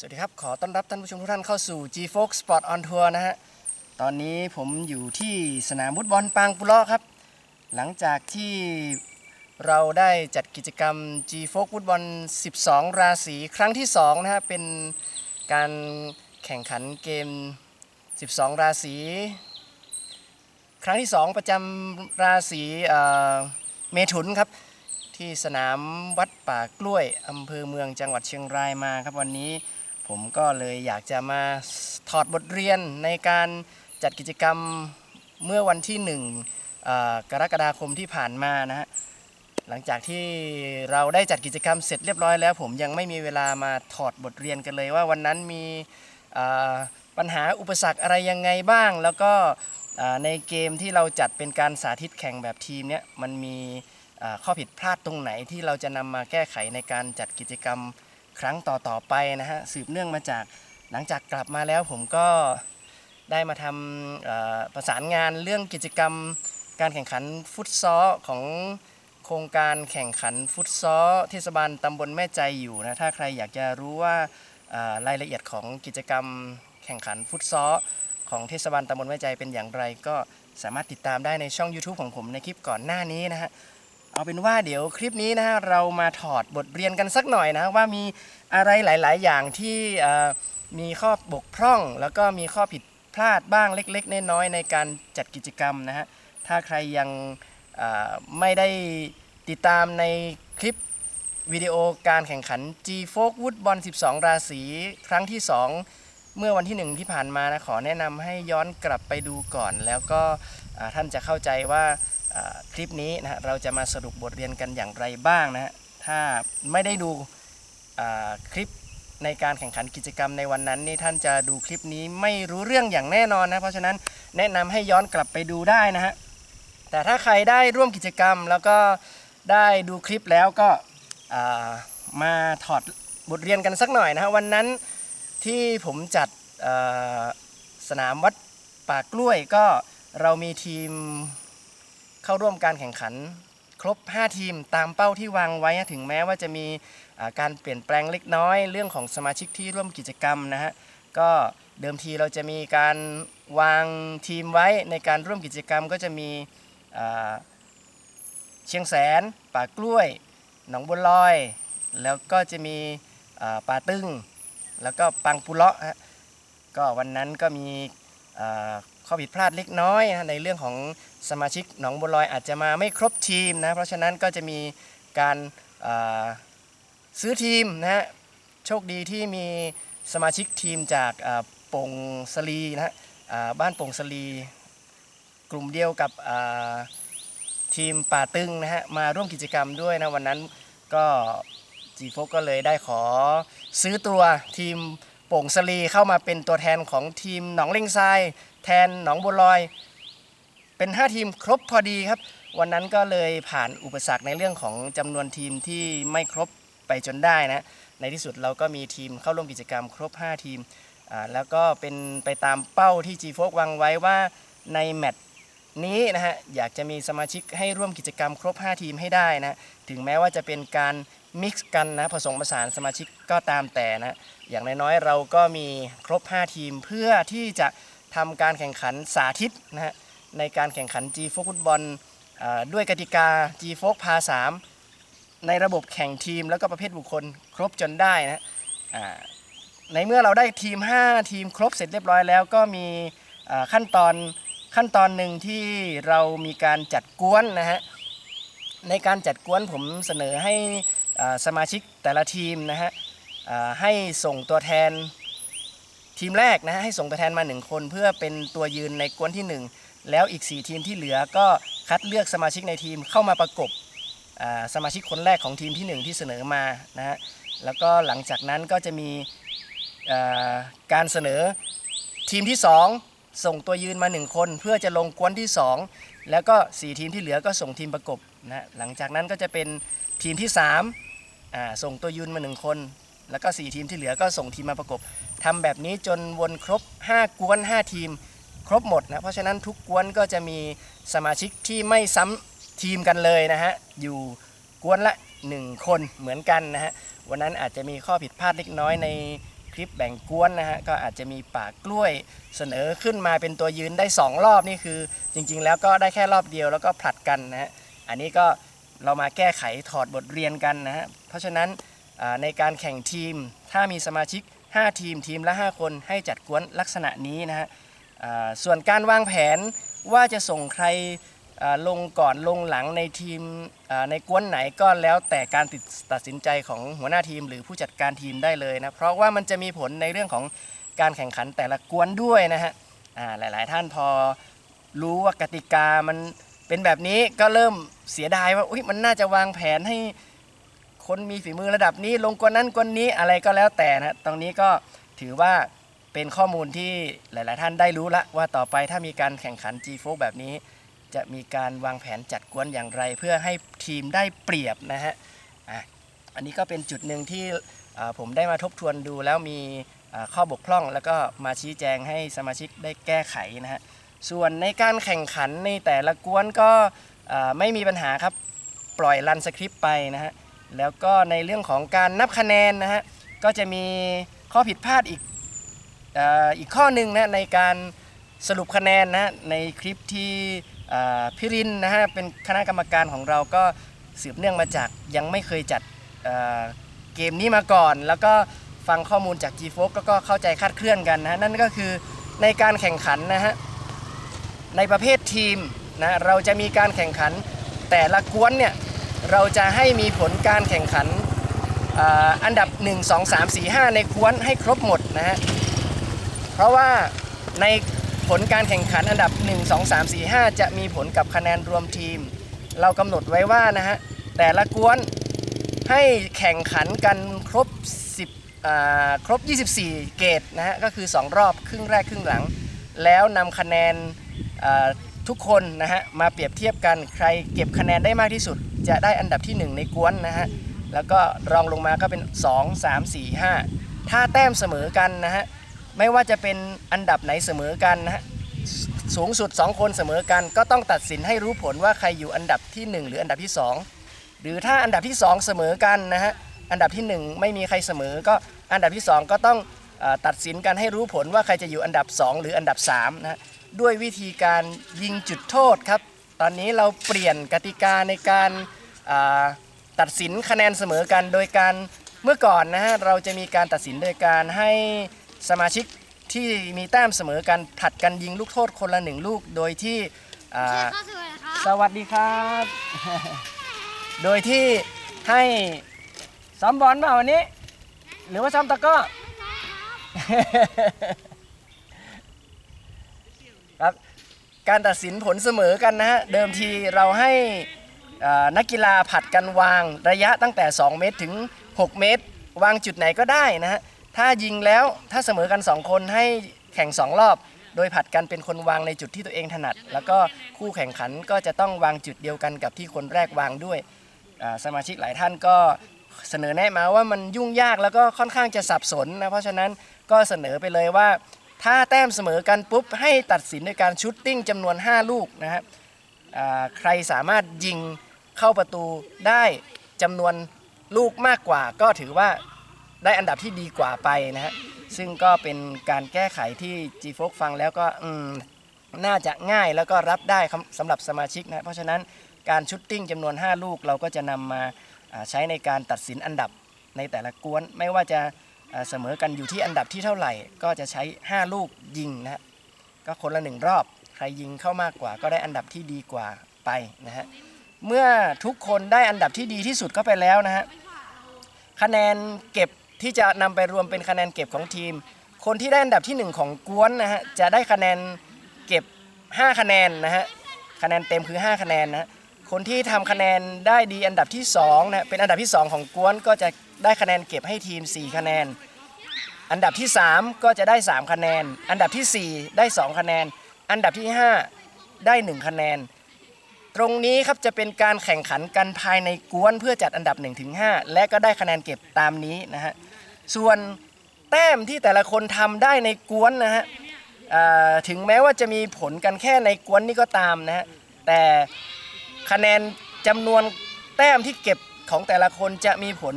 สวัสดีครับ ขอต้อนรับท่านผู้ชมทุกท่านเข้าสู่ G Fox Sport on Tour นะฮะ ตอนนี้ผมอยู่ที่สนามฟุตบอลปางปุเละครับ หลังจากที่เราได้จัดกิจกรรม G Fox ฟุตบอล 12 ราศีครั้งที่ 2 นะฮะ เป็นการแข่งขันเกม 12 ราศีครั้งที่ 2 ประจำราศีเมถุนครับ ที่สนามวัดป่ากล้วยอำเภอเมืองจังหวัดเชียงรายมาครับวันนี้ ผมก็เลยอยากจะมาถอดบทเรียนในการจัดกิจกรรมเมื่อวันที่1เอ่อกรกฎาคมที่ผ่านมานะฮะหลังจากที่เราได้จัดกิจกรรมเสร็จเรียบร้อยแล้ว ผมยังไม่มีเวลามาถอดบทเรียนกันเลยว่าวันนั้นมีปัญหาอุปสรรคอะไรยังไงบ้าง แล้วก็ในเกมที่เราจัดเป็นการสาธิตแข่งแบบทีมเนี้ยมันมีข้อผิดพลาดตรงไหนที่เราจะนำมาแก้ไขในการจัดกิจกรรม ครั้งต่อๆไปนะฮะสืบเนื่องมาจากหลังจากกลับมาแล้วผมก็ได้มาทำประสานงานเรื่องกิจกรรม การแข่งขันฟุตซอลของโครงการแข่งขันฟุตซอลเทศบาลตำบลแม่ใจอยู่นะถ้าใครอยากจะรู้ว่าอ่ารายละเอียดของกิจกรรมแข่งขันฟุตซอลของเทศบาลตำบลแม่ใจเป็นอย่างไร ก็สามารถติดตามได้ในช่อง YouTube ของผมในคลิปก่อนหน้านี้นะฮะ เอาเป็นว่าเดี๋ยวคลิปนี้นะฮะเรามาถอดบทเรียนกันสักหน่อยนะว่ามีอะไรหลาย ๆ อย่างที่มีข้อบกพร่อง แล้วก็มีข้อผิดพลาดบ้างเล็ก ๆ น้อย ๆ ในการจัดกิจกรรมนะฮะถ้าใครยังไม่ได้ติดตามในคลิปวิดีโอการแข่งขัน G f o k วุ o บอล12 ราศีครั้งที่ 2 เมื่อวันที่ 1 ที่ผ่านมานะขอแนะนำให้ย้อนกลับไปดูก่อน แล้วก็ท่านจะเข้าใจว่า คลิปนี้นะฮะเราจะมาสรุปบทเรียนกันอย่างไรบ้างนะฮะถ้าไม่ได้ดูคลิปในการแข่งขันกิจกรรมในวันนั้นนี่ท่านจะดูคลิปนี้ไม่รู้เรื่องอย่างแน่นอนนะเพราะฉะนั้นแนะนำให้ย้อนกลับไปดูได้นะฮะแต่ถ้าใครได้ร่วมกิจกรรมแล้วก็ได้ดูคลิปแล้วก็มาถอดบทเรียนกันสักหน่อยนะฮะวันนั้นที่ผมจัดสนามวัดป่ากล้วยก็เรามีทีม เข้าร่วมการแข่งขันครบ 5 ทีมตามเป้าที่วางไว้ถึงแม้ว่าจะมีการเปลี่ยนแปลงเล็กน้อย เรื่องของสมาชิกที่ร่วมกิจกรรมนะฮะก็เดิมทีเราจะมีการวางทีมไว้ในการร่วมกิจกรรมก็จะมีเชียงแสน ป่ากล้วย หนองบัวลอย แล้วก็จะมีป่าตึง แล้วก็ปังปุเลาะฮะก็วันนั้นก็มี ข้อผิดพลาดเล็กน้อยนะในเรื่องของสมาชิกหนองบัวลอยอาจจะมาไม่ครบทีมนะเพราะฉะนั้นก็จะมีการาซื้อทีมนะฮะโชคดีที่มีสมาชิกทีมจากาปงสลีนะฮะบ้านปงสลี กลุ่มเดียวกับทีมป่าตึงนะฮะมาร่วมกิจกรรมด้วยนะวันนั้นก็จีโฟก็เลยได้ขอซื้อตัวทีม โป่งสลีเข้ามาเป็นตัวแทนของทีมหนองเล่งทราย แทนหนองบัวลอย เป็น 5 ทีมครบพอดีครับ วันนั้นก็เลยผ่านอุปสรรคในเรื่องของจำนวนทีมที่ไม่ครบไปจนได้นะ ในที่สุดเราก็มีทีมเข้าร่วมกิจกรรมครบ 5 ทีมอ่าแล้วก็เป็นไปตามเป้าที่ G f o วางไว้ว่าในแมตช์นี้นะฮะอยากจะมีสมาชิกให้ร่วมกิจกรรมครบ 5 ทีมให้ได้นะ ถึงแม้ว่าจะเป็นการมิกซ์กันนะผสมผสานสมาชิกก็ตามแต่นะ อย่างน้อยๆเราก็มีครบ 5 ทีมเพื่อที่จะทำการแข่งขันสาธิตนะฮะในการแข่งขัน G โฟฟุตบอลด้วยกติกา G โฟกพา 3 ในระบบแข่งทีมแล้วก็ประเภทบุคคลครบจนได้นะอ่าในเมื่อเราได้ทีม 5 ทีมครบเสร็จเรียบร้อยแล้วก็มีขั้นตอนขั้นตอนหนึ่งที่เรามีการจัดกวนนะฮะในการจัดกวนผมเสนอให้สมาชิกแต่ละทีมนะฮะ ให้ส่งตัวแทนทีมแรกนะฮะให้ส่งตัวแทนมา 1 คนเพื่อเป็นตัวยืนในกวนที่ 1 แล้วอีก 4 ทีมที่เหลือก็คัดเลือกสมาชิกในทีมเข้ามาประกบสมาชิกคนแรกของทีมที่ 1 ที่เสนอมานะฮะแล้วก็หลังจากนั้นก็จะมีการเสนอทีมที่ 2 ส่งตัวยืนมา 1 คน เพื่อจะลงกวนที่ 2 แล้วก็ 4 ทีมที่เหลือก็ส่งทีมประกบนะฮะหลังจากนั้นก็จะเป็นทีมที่3ส่งตัวยืนมา 1 คน แล้วก็ 4 ทีมที่เหลือก็ส่งทีมมาประกบทำแบบนี้จนวนครบ 5 กวน 5 ทีม ครบหมดนะเพราะฉะนั้นทุกกวนก็จะมีสมาชิกที่ไม่ซ้ำทีมกันเลยนะฮะอยู่กวนละ 1 คนเหมือนกันนะฮะวันนั้นอาจจะมีข้อผิดพลาดเล็กน้อยในคริปแบ่งกวนนะฮะก็อาจจะมีป่ากล้วยเสนอขึ้นมาเป็นตัวยืนได้ 2 รอบนี่คือ จริง ๆ แล้วก็ได้แค่รอบเดียวแล้วก็ผลัดกันนะฮะอันนี้ก็เรามาแก้ไขถอดบทเรียนกันนะฮะเพราะฉะนั้น ในการแข่งทีม ถ้ามีสมาชิก 5 ทีมทีมละ 5 คนให้จัดกวนลักษณะนี้นะฮะส่วนการวางแผนว่าจะส่งใครลงก่อนลงหลังในทีมในกวนไหนก็แล้วแต่การต,ตัดสินใจของหัวหน้าทีม หรือผู้จัดการทีมได้เลยนะเพราะว่ามันจะมีผลในเรื่องของการแข่งขันแต่ละกวนด้วยนะฮะอ่าหลาย ๆ ท่านพอรู้ว่ากติกามันเป็นแบบนี้ก็เริ่มเสียดายว่ามันน่าจะวางแผนให้ คนมีฝีมือระดับนี้ ลงกวนนั้นกวนนี้อะไรก็แล้วแต่นะตรงนี้ก็ถือว่าเป็นข้อมูลที่หลาย ๆ ท่านได้รู้ละว่าต่อไปถ้ามีการแข่งขัน G f o แบบนี้ จะมีการวางแผนจัดกวนอย่างไร เพื่อให้ทีมได้เปรียบนะฮะอันนี้ก็เป็นจุดหนึ่งที่ผมได้มาทบทวนดูแล้วมีข้อบกพร่อง แล้วก็มาชี้แจงให้สมาชิกได้แก้ไขนะฮะส่วนในการแข่งขันในแต่ละกวนก็ไม่มีปัญหาครับ ปล่อยรันสคริปต์ไปนะฮะ แล้วก็ในเรื่องของการนับคะแนนนะฮะก็จะมีข้อผิดพลาดอีกอ,อีกข้อหนึ่งนะในการสรุปคะแนนนะในคลิปที่อ่าพี่รินนะฮะเป็นคณะกรรมการของเราก็สืบเนื่องมาจากยังไม่เคยจัดอ่าเกมนี้มาก่อน แล้วก็ฟังข้อมูลจาก g f o แล้วก็เข้าใจคลาดเคลื่อนกันนะฮะนั่นก็คือในการแข่งขันนะฮะในประเภททีมนะเราจะมีการแข่งขันแต่ละกวนเนี่ย เราจะให้มีผลการแข่งขันอ่าอันดับ 1 2 3 4 5 ในกวนให้ครบหมดนะฮะ เพราะว่าในผลการแข่งขันอันดับ 1 2 3 4 5 จะมีผลกับคะแนนรวมทีม เรากำหนดไว้ว่านะฮะ แต่ละกวนให้แข่งขันกันครบ 10อ่าครบ 24 เกตนะฮะ ก็คือ 2 รอบครึ่งแรกครึ่งหลัง แล้วนำคะแนน ทุกคนนะฮะมาเปรียบเทียบกันใครเก็บคะแนนได้มากที่สุด จะได้อันดับที่ 1 ในกวนนะฮะแล้วก็รองลงมาก็เป็น 2 3 4 5 ถ้าแต้มเสมอกันนะฮะไม่ว่าจะเป็นอันดับไหนเสมอกันนะฮะสูงสุด 2 คนเสมอกัน ก็ต้องตัดสินให้รู้ผลว่าใครอยู่อันดับที่ 1 หรืออันดับที่ 2 หรือถ้าอันดับที่ 2 เสมอกันนะฮะอันดับที่ 1 ไม่มีใครเสมอ ก็อันดับที่ 2 ก็ต้องตัดสินกันให้รู้ผลว่าใครจะอยู่อันดับ 2 หรืออันดับ3นะฮะ ด้วยวิธีการยิงจุดโทษครับ ตอนนี้เราเปลี่ยนกติกาในการอ่าตัดสินคะแนนเสมอกัน โดยการเมื่อก่อนนะฮะเราจะมีการตัดสินโดยการให้สมาชิกที่มีแต้มเสมอกันผลัดกันยิงลูกโทษคนละหนึ่งลูก โดยที่อ่าเข้าสู่เลยครับสวัสดีครับ โดยที่ให้ซ้อมบอลเปล่าวันนี้ หรือว่าซ้อมตะกร้อ ครับการตัดสินผลเสมอกันนะฮะเดิมทีเราให้นักกีฬาผัดกันวางระยะตั้งแต่ 2 เมตรถึง 6 เมตร วางจุดไหนก็ได้นะฮะถ้ายิงแล้วถ้าเสมอกัน 2 คนให้แข่ง 2 รอบ โดยผัดกันเป็นคนวางในจุดที่ตัวเองถนัด แล้วก็คู่แข่งขันก็จะต้องวางจุดเดียวกันกับที่คนแรกวางด้วยสมาชิกหลายท่านก็เสนอแนะมาว่ามันยุ่งยากแล้วก็ค่อนข้างจะสับสนนะเพราะฉะนั้นก็เสนอไปเลยว่า ถ้าแต้มเสมอกันปุ๊บให้ตัดสินด้วยการชุตติ้งจำนวน 5 ลูกนะฮะใครสามารถยิงเข้าประตูได้จำนวนลูกมากกว่า ก็ถือว่าได้อันดับที่ดีกว่าไปนะฮะซึ่งก็เป็นการแก้ไขที่ g f o ฟังแล้วก็น่าจะง่ายแล้วก็รับได้สำหรับสมาชิกนะเพราะฉะนั้นการชุตติ้งจำนวน 5 ลูกเราก็จะนำมาใช้ในการตัดสินอันดับในแต่ละกวนไม่ว่าจะ เสมอกันอยู่ที่อันดับที่เท่าไหร่ ก็จะใช้ 5 ลูกยิงนะฮะก็คนละหนึ่งรอบ ใครยิงเข้ามากกว่า ก็ได้อันดับที่ดีกว่าไปนะฮะเมื่อทุกคนได้อันดับที่ดีที่สุดเข้าไปแล้วนะฮะคะแนนเก็บที่จะนำไปรวมเป็นคะแนนเก็บของทีม คนที่ได้อันดับที่ 1 ของกวนนะฮะจะได้คะแนนเก็บ 5 คะแนนนะฮะคะแนนเต็มคือ 5 คะแนนนะคนที่ทำคะแนนได้ดีอันดับที่2นะเป็นอันดับที่ 2 ของกวนก็จะ ได้คะแนนเก็บให้ทีม 4 คะแนน อันดับที่ 3 ก็จะได้ 3 คะแนน อันดับทีสี่ 4 ได้ 2 คะแนน อันดับที่ 5 ได้ 1 คะแนน ตรงนี้ครับจะเป็นการแข่งขันกันภายในกวนเพื่อจัดอันดับ 1-5 และก็ได้คะแนนเก็บตามนี้นะฮะ ส่วนแต้มที่แต่ละคนทำได้ในกวนนะฮะถึงแม้ว่าจะมีผลกันแค่ในกวนนี่ก็ตามนะฮะ แต่คะแนนจำนวนแต้มที่เก็บของแต่ละคนจะมีผล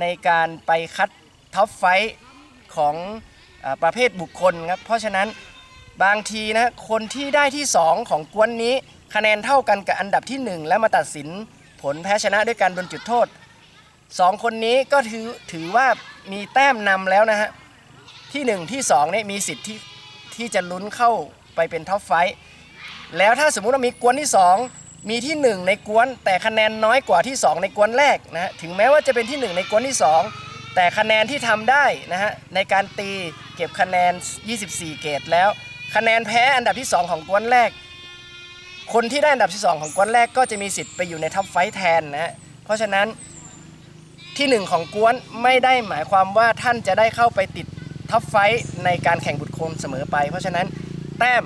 ในการไปคัดท็อปไฟท์ของอประเภทบุคคลครับ เพราะฉะนั้นบางทีนะคนที่ได้ที่ 2 ของกวนนี้คะแนนเท่ากันกับอันดับที่ 1 แล้วมาตัดสินผลแพ้ชนะด้วยการโดนจุดโทษ 2 คนนี้ก็ถือถือว่ามีแต้มนำแล้วนะฮะที่ 1 ที่2เนี่ยมีสิทธิ์ที่ที่จะลุ้นเข้าไปเป็นท็อปไฟท์แล้วถ้าสมมุติว่ามีกวนที่ 2 มีที่ 1 ในกวน แต่คะแนนน้อยกว่าที่ 2 ในกวนแรกนะฮะถึงแม้ว่าจะเป็นที่ 1 ในกวนที่ 2 แต่คะแนนที่ทำได้นะฮะในการตีเก็บคะแนน 24 เกตแล้ว คะแนนแพ้อันดับที่ 2 ของกวนแรก คนที่ได้อันดับที่ 2 ของกวนแรกก็จะมีสิทธิ์ไปอยู่ในท็อปไฟท์แทนนะฮะเพราะฉะนั้นที่หนึ่งของกวนไม่ได้หมายความว่าท่านจะได้เข้าไปติดท็อปไฟท์ในการแข่งบุตรโคมเสมอไป เพราะฉะนั้นแต้ม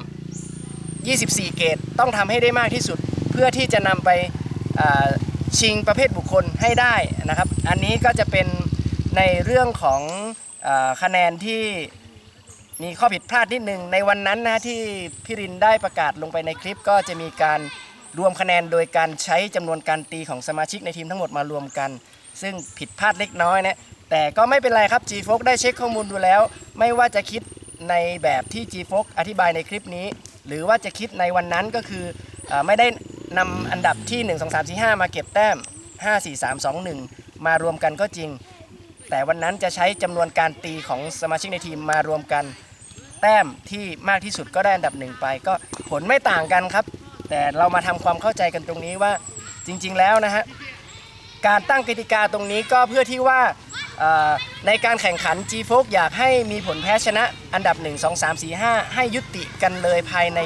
24 เกตต้องทำให้ได้มากที่สุด เพื่อที่จะนำไปชิงประเภทบุคคลให้ได้นะครับ อันนี้ก็จะเป็นในเรื่องของอคะแนนที่มีข้อผิดพลาดนิดหนึ่งในวันนั้นนะที่พี่รินได้ประกาศลงไปในคลิป ก็จะมีการรวมคะแนนโดยการใช้จำนวนการตีของสมาชิกในทีมทั้งหมดมารวมกัน ซึ่งผิดพลาดเล็กน้อยนะแต่ก็ไม่เป็นไรครับ g f o x ได้เช็คข้อมูลดูแล้ว ไม่ว่าจะคิดในแบบที่ g f o x อธิบายในคลิปนี้ หรือว่าจะคิดในวันนั้นก็คืออไม่ได้ นำอันดับที่ 1 2 3 4 5 มาเก็บแต้ม 5 4 3 2 1 มารวมกันก็จริง แต่วันนั้นจะใช้จำนวนการตีของสมาชิกในทีมมารวมกัน แต้มที่มากที่สุดก็ได้อันดับหนึ่งไป ก็ผลไม่ต่างกันครับ แต่เรามาทำความเข้าใจกันตรงนี้ว่าจริง ๆ แล้วนะฮะการตั้งกติกาตรงนี้ก็เพื่อที่ว่าในการแข่งขัน g f o x อยากให้มีผลแพ้ชนะอันดับ 1 2 3 4 5 ให้ยุติกันเลยภายใน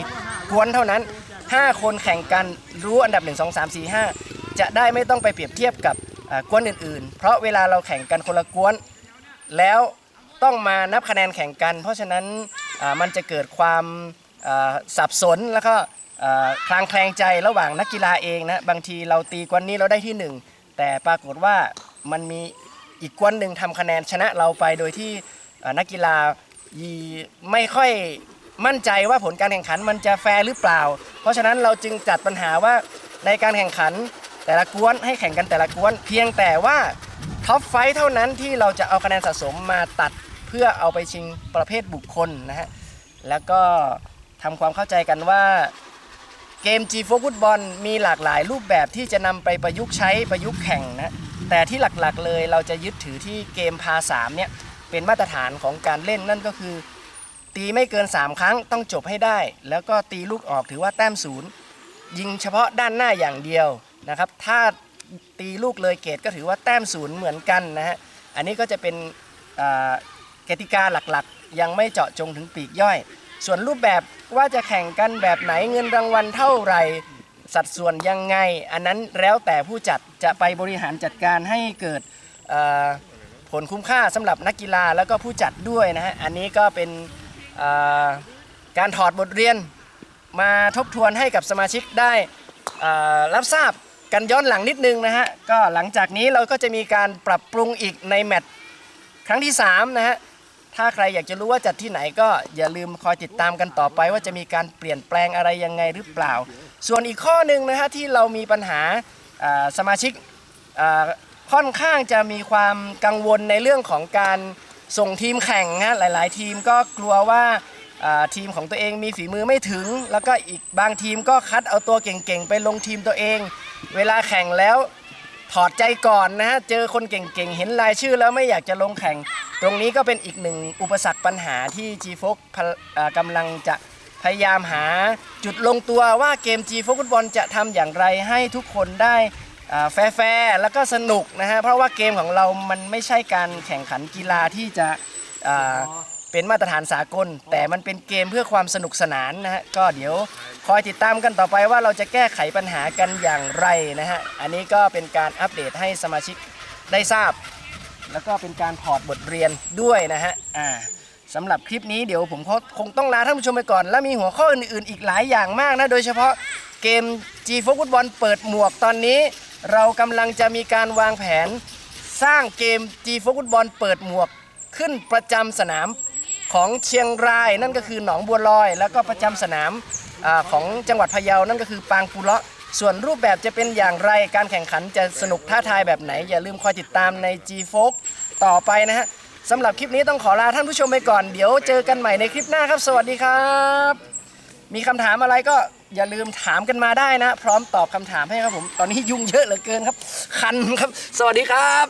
กวนเท่านั้น 5 คนแข่งกันรู้อันดับ 1 2 3 4 5 จะได้ไม่ต้องไปเปรียบเทียบกับเอ่อกวนอื่นๆ เพราะเวลาเราแข่งกันคนละกวน แล้วต้องมานับคะแนนแข่งกัน เพราะฉะนั้นมันจะเกิดความสับสนแล้วก็คลางแคลงใจระหว่างนักกีฬาเองนะบางทีเราตีกวนนี้เราได้ที่หนึ่งแต่ปรากฏว่ามันมีอีกกวนหนึ่งทำคะแนนชนะเราไปโดยที่นักกีฬายีไม่ค่อย มั่นใจว่าผลการแข่งขันมันจะแฟร์หรือเปล่า เพราะฉะนั้นเราจึงจัดปัญหาว่าในการแข่งขันแต่ละกวนให้แข่งกันแต่ละกวน เพียงแต่ว่าท็อปไฟท์เท่านั้นที่เราจะเอาคะแนนสะสมมาตัดเพื่อเอาไปชิงประเภทบุคคลนะฮะแล้วก็ทำความเข้าใจกันว่าเกม G4 ฟุตบอลมีหลากหลายรูปแบบที่จะนำไปประยุกต์ใช้ประยุกต์แข่งนะแต่ที่หลักๆเลยเราจะยึดถือที่เกมพา3เนี่ยเป็นมาตรฐานของการเล่นนั่นก็คือ ตีไม่เกิน 3 ครั้งต้องจบให้ได้ แล้วก็ตีลูกออกถือว่าแต้มศูนย์ยิงเฉพาะด้านหน้าอย่างเดียวนะครับ ถ้าตีลูกเลยเกตก็ถือว่าแต้มศูนย์เหมือนกันนะฮะอันนี้ก็จะเป็นกติกาหลักๆ ยังไม่เจาะจงถึงปีกย่อย ส่วนรูปแบบว่าจะแข่งกันแบบไหนเงินรางวัลเท่าไหร่สัดส่วนยังไง อันนั้นแล้วแต่ผู้จัดจะไปบริหารจัดการให้เกิดผลคุ้มค่าสำหรับนักกีฬาแล้วก็ผู้จัดด้วยนะฮะอันนี้ก็เป็น การถอดบทเรียนมาทบทวนให้กับสมาชิกได้รับทราบกันย้อนหลังนิดนึงนะฮะก็หลังจากนี้เราก็จะมีการปรับปรุงอีกในแมตช์ครั้งที่3นะฮะถ้าใครอยากจะรู้ว่าจัดที่ไหนก็อย่าลืมคอยติดตามกันต่อไป ว่าจะมีการเปลี่ยนแปลงอะไรยังไงหรือเปล่า ส่วนอีกข้อหนึ่งนะฮะที่เรามีปัญหาสมาชิกค่อนข้างจะมีความกังวลในเรื่องของการ ส่งทีมแข่งนะฮะหลาย ๆ ทีมก็กลัวว่าทีมของตัวเองมีฝีมือไม่ถึง แล้วก็อีกบางทีมก็คัดเอาตัวเก่ง ๆ ไปลงทีมตัวเอง เวลาแข่งแล้วถอดใจก่อนนะฮะเจอคนเก่ง ๆ เห็นรายชื่อแล้วไม่อยากจะลงแข่ง ตรงนี้ก็เป็นอีกหนึ่งอุปสรรคปัญหาที่ g f o x พะเอ่อกำลังจะพยายามหาจุดลงตัวว่าเกม g f o x ฟุตบอลจะทำอย่างไรให้ทุกคนได้ แฟร์แล้วก็สนุกนะฮะเพราะว่าเกมของเรามันไม่ใช่การแข่งขันกีฬาที่จะเป็นมาตรฐานสากล แต่มันเป็นเกมเพื่อความสนุกสนานนะฮะก็เดี๋ยวคอยติดตามกันต่อไปว่าเราจะแก้ไขปัญหากันอย่างไรนะฮะอันนี้ก็เป็นการอัปเดตให้สมาชิกได้ทราบ แล้วก็เป็นการถอดบทเรียนด้วยนะฮะอ่าสำหรับคลิปนี้เดี๋ยวผมคงต้องลาท่านผู้ชมไปก่อน แล้วมีหัวข้ออื่นๆ อีกหลายอย่างมากนะ โดยเฉพาะเกม G ฟุตบอลเปิดหมวกตอนนี้ เรากำลังจะมีการวางแผนสร้างเกม G ฟุตบอลเปิดหมวกขึ้นประจำสนามของเชียงรายนั่นก็คือหนองบัวลอย แล้วก็ประจำสนามอของจังหวัดพะเยานั่นก็คือปางปูเลาะส่วนรูปแบบจะเป็นอย่างไรการแข่งขันจะสนุกท้าทายแบบไหน อย่าลืมคอยติดตามใน G f o ต่อไปนะฮะสำหรับคลิปนี้ต้องขอลาท่านผู้ชมไปก่อน เดี๋ยวเจอกันใหม่ในคลิปหน้าครับ สวัสดีครับ มีคำถามอะไรก็ อย่าลืมถามกันมาได้นะ พร้อมตอบคำถามให้ครับผม ตอนนี้ยุ่งเยอะเหลือเกินครับ คันครับ สวัสดีครับ